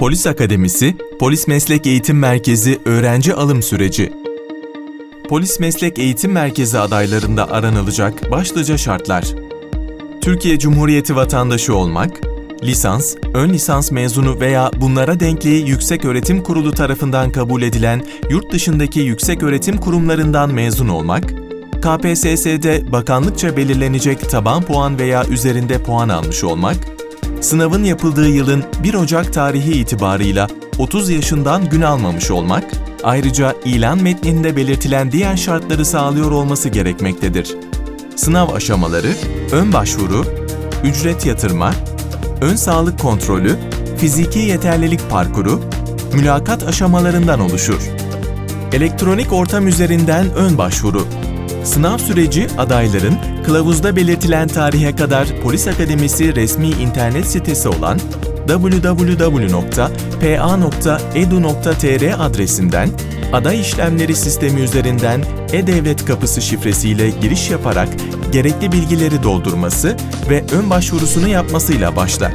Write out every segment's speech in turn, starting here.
Polis Akademisi, Polis Meslek Eğitim Merkezi öğrenci alım süreci. Polis Meslek Eğitim Merkezi adaylarında aranılacak başlıca şartlar. Türkiye Cumhuriyeti vatandaşı olmak, lisans, ön lisans mezunu veya bunlara denkliği Yüksek Öğretim Kurulu tarafından kabul edilen yurt dışındaki yüksek öğretim kurumlarından mezun olmak, KPSS'de bakanlıkça belirlenecek taban puan veya üzerinde puan almış olmak, sınavın yapıldığı yılın 1 Ocak tarihi itibarıyla 30 yaşından gün almamış olmak, ayrıca ilan metninde belirtilen diğer şartları sağlıyor olması gerekmektedir. Sınav aşamaları, ön başvuru, ücret yatırma, ön sağlık kontrolü, fiziki yeterlilik parkuru, mülakat aşamalarından oluşur. Elektronik ortam üzerinden ön başvuru. Sınav süreci adayların kılavuzda belirtilen tarihe kadar Polis Akademisi resmi internet sitesi olan www.pa.edu.tr adresinden aday işlemleri sistemi üzerinden e-devlet kapısı şifresiyle giriş yaparak gerekli bilgileri doldurması ve ön başvurusunu yapmasıyla başlar.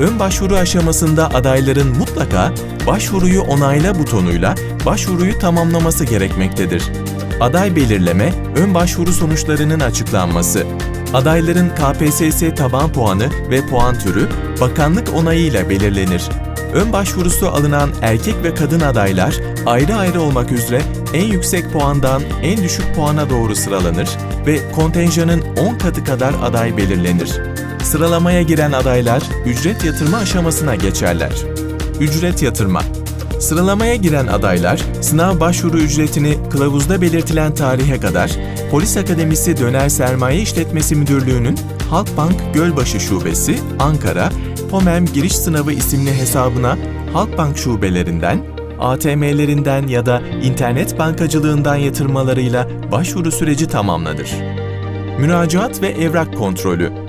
Ön başvuru aşamasında adayların mutlaka başvuruyu onayla butonuyla başvuruyu tamamlaması gerekmektedir. Aday belirleme, ön başvuru sonuçlarının açıklanması. Adayların KPSS taban puanı ve puan türü bakanlık onayıyla belirlenir. Ön başvurusu alınan erkek ve kadın adaylar ayrı ayrı olmak üzere en yüksek puandan en düşük puana doğru sıralanır ve kontenjanın 10 katı kadar aday belirlenir. Sıralamaya giren adaylar ücret yatırma aşamasına geçerler. Ücret yatırma Sıralamaya giren adaylar, sınav başvuru ücretini kılavuzda belirtilen tarihe kadar Polis Akademisi Döner Sermaye İşletmesi Müdürlüğü'nün Halkbank Gölbaşı Şubesi, Ankara, POMEM Giriş Sınavı isimli hesabına Halkbank şubelerinden, ATM'lerinden ya da internet bankacılığından yatırmalarıyla başvuru süreci tamamlanır. Müracaat ve evrak kontrolü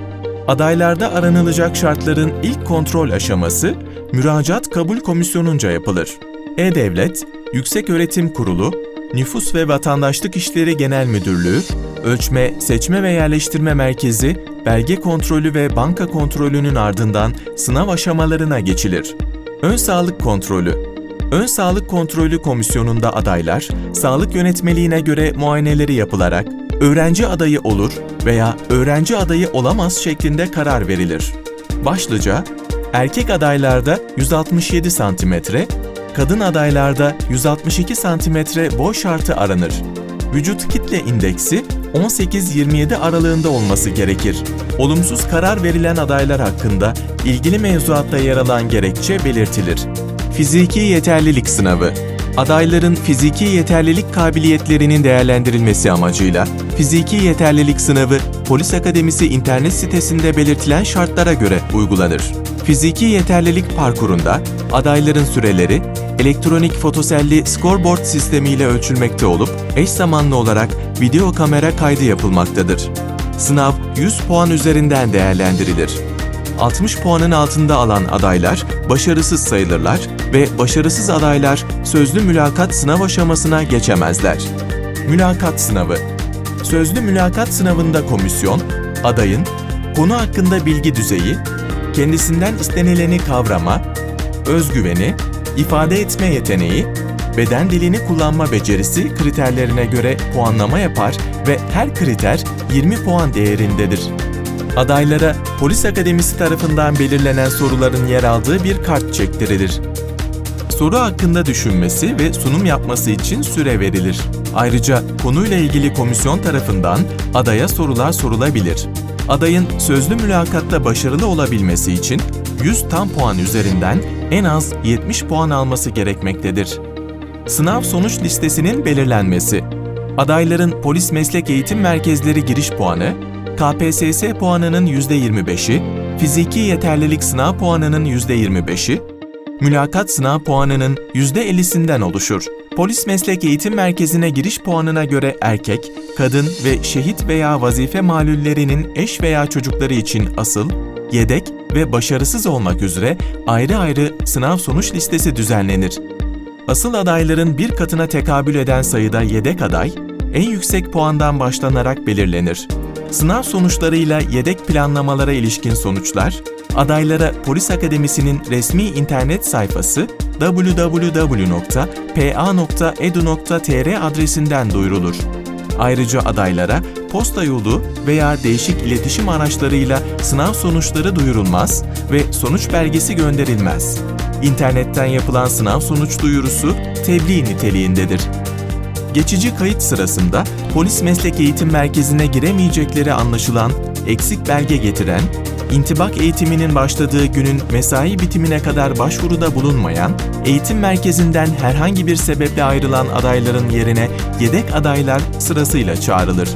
Adaylarda aranılacak şartların ilk kontrol aşaması, müracaat kabul komisyonunca yapılır. E-Devlet, Yüksek Öğretim Kurulu, Nüfus ve Vatandaşlık İşleri Genel Müdürlüğü, Ölçme, Seçme ve Yerleştirme Merkezi, belge kontrolü ve banka kontrolünün ardından sınav aşamalarına geçilir. Ön sağlık kontrolü Ön sağlık kontrolü komisyonunda adaylar, sağlık yönetmeliğine göre muayeneleri yapılarak öğrenci adayı olur veya öğrenci adayı olamaz şeklinde karar verilir. Başlıca erkek adaylarda 167 cm, kadın adaylarda 162 cm boy şartı aranır. Vücut kitle indeksi 18-27 aralığında olması gerekir. Olumsuz karar verilen adaylar hakkında ilgili mevzuatta yer alan gerekçe belirtilir. Fiziki yeterlilik sınavı Adayların fiziki yeterlilik kabiliyetlerinin değerlendirilmesi amacıyla fiziki yeterlilik sınavı Polis Akademisi internet sitesinde belirtilen şartlara göre uygulanır. Fiziki yeterlilik parkurunda adayların süreleri elektronik fotoselli scoreboard sistemiyle ölçülmekte olup eş zamanlı olarak video kamera kaydı yapılmaktadır. Sınav 100 puan üzerinden değerlendirilir. 60 puanın altında alan adaylar başarısız sayılırlar ve başarısız adaylar sözlü mülakat sınav aşamasına geçemezler. Mülakat sınavı Sözlü mülakat sınavında komisyon, adayın konu hakkında bilgi düzeyi, kendisinden istenileni kavrama, özgüveni, ifade etme yeteneği, beden dilini kullanma becerisi kriterlerine göre puanlama yapar ve her kriter 20 puan değerindedir. Adaylara Polis Akademisi tarafından belirlenen soruların yer aldığı bir kart çektirilir. Soru hakkında düşünmesi ve sunum yapması için süre verilir. Ayrıca konuyla ilgili komisyon tarafından adaya sorular sorulabilir. Adayın sözlü mülakatta başarılı olabilmesi için 100 tam puan üzerinden en az 70 puan alması gerekmektedir. Sınav sonuç listesinin belirlenmesi Adayların polis meslek eğitim merkezleri giriş puanı, KPSS puanının %25'i, fiziki yeterlilik sınav puanının %25'i, mülakat sınav puanının %50'sinden oluşur. Polis Meslek Eğitim Merkezi'ne giriş puanına göre erkek, kadın ve şehit veya vazife malullerinin eş veya çocukları için asıl, yedek ve başarısız olmak üzere ayrı ayrı sınav sonuç listesi düzenlenir. Asıl adayların bir katına tekabül eden sayıda yedek aday, en yüksek puandan başlanarak belirlenir. Sınav sonuçlarıyla yedek planlamalara ilişkin sonuçlar, adaylara Polis Akademisi'nin resmi internet sayfası www.pa.edu.tr adresinden duyurulur. Ayrıca adaylara posta yolu veya değişik iletişim araçlarıyla sınav sonuçları duyurulmaz ve sonuç belgesi gönderilmez. İnternetten yapılan sınav sonuç duyurusu tebliğ niteliğindedir. Geçici kayıt sırasında polis meslek eğitim merkezine giremeyecekleri anlaşılan, eksik belge getiren, intibak eğitiminin başladığı günün mesai bitimine kadar başvuruda bulunmayan, eğitim merkezinden herhangi bir sebeple ayrılan adayların yerine yedek adaylar sırasıyla çağrılır.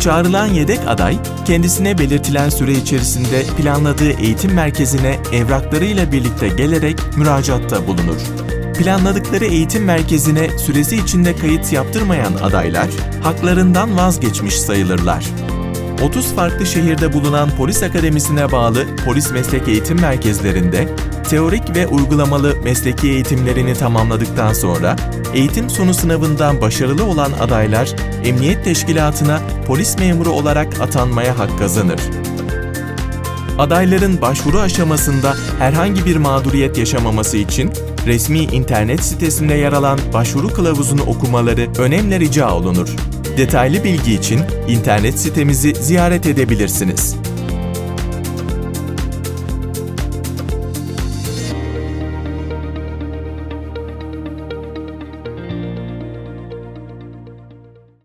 Çağrılan yedek aday, kendisine belirtilen süre içerisinde planladığı eğitim merkezine evraklarıyla birlikte gelerek müracaatta bulunur. Planladıkları eğitim merkezine süresi içinde kayıt yaptırmayan adaylar, haklarından vazgeçmiş sayılırlar. 30 farklı şehirde bulunan polis akademisine bağlı polis meslek eğitim merkezlerinde teorik ve uygulamalı mesleki eğitimlerini tamamladıktan sonra eğitim sonu sınavından başarılı olan adaylar emniyet teşkilatına polis memuru olarak atanmaya hak kazanır. Adayların başvuru aşamasında herhangi bir mağduriyet yaşamaması için resmi internet sitesinde yer alan başvuru kılavuzunu okumaları önemli rica olunur. Detaylı bilgi için internet sitemizi ziyaret edebilirsiniz.